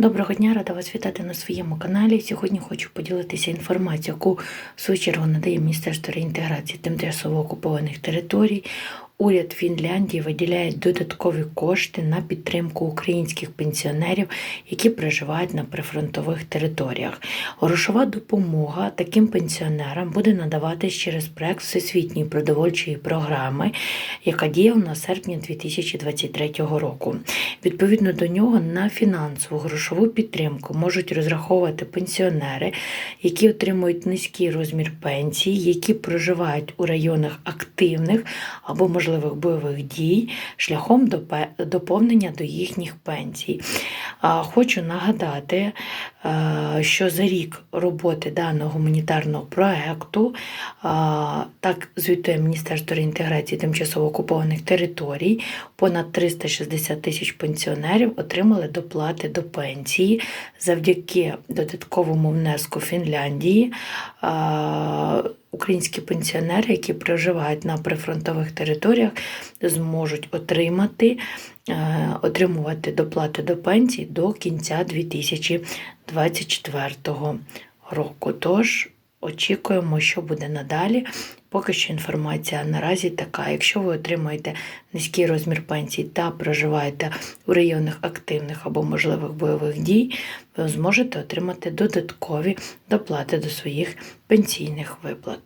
Доброго дня, рада вас вітати на своєму каналі. Сьогодні хочу поділитися інформацією, яку в свою чергу надає Міністерство реінтеграції тимчасово окупованих територій. Уряд Фінляндії виділяє додаткові кошти на підтримку українських пенсіонерів, які проживають на прифронтових територіях. Грошова допомога таким пенсіонерам буде надаватись через проект Всесвітньої продовольчої програми, яка діяла на серпні 2023 року. Відповідно до нього на фінансову грошову підтримку можуть розраховувати пенсіонери, які отримують низький розмір пенсії, які проживають у районах активних або можливих бойових дій шляхом доповнення до їхніх пенсій. Хочу нагадати, е, що за рік роботи даного гуманітарного проекту а, так звітує Міністерство реінтеграції тимчасово окупованих територій. Понад 360 тисяч пенсіонерів отримали доплати до пенсії завдяки додатковому внеску Фінляндії. Українські пенсіонери, які проживають на прифронтових територіях, зможуть отримати е, отримувати доплати до пенсії до кінця 2024 року. Тож очікуємо, що буде надалі. Поки що інформація наразі така. Якщо ви отримуєте низький розмір пенсії та проживаєте у районах активних або можливих бойових дій, ви зможете отримати додаткові доплати до своїх пенсійних виплат.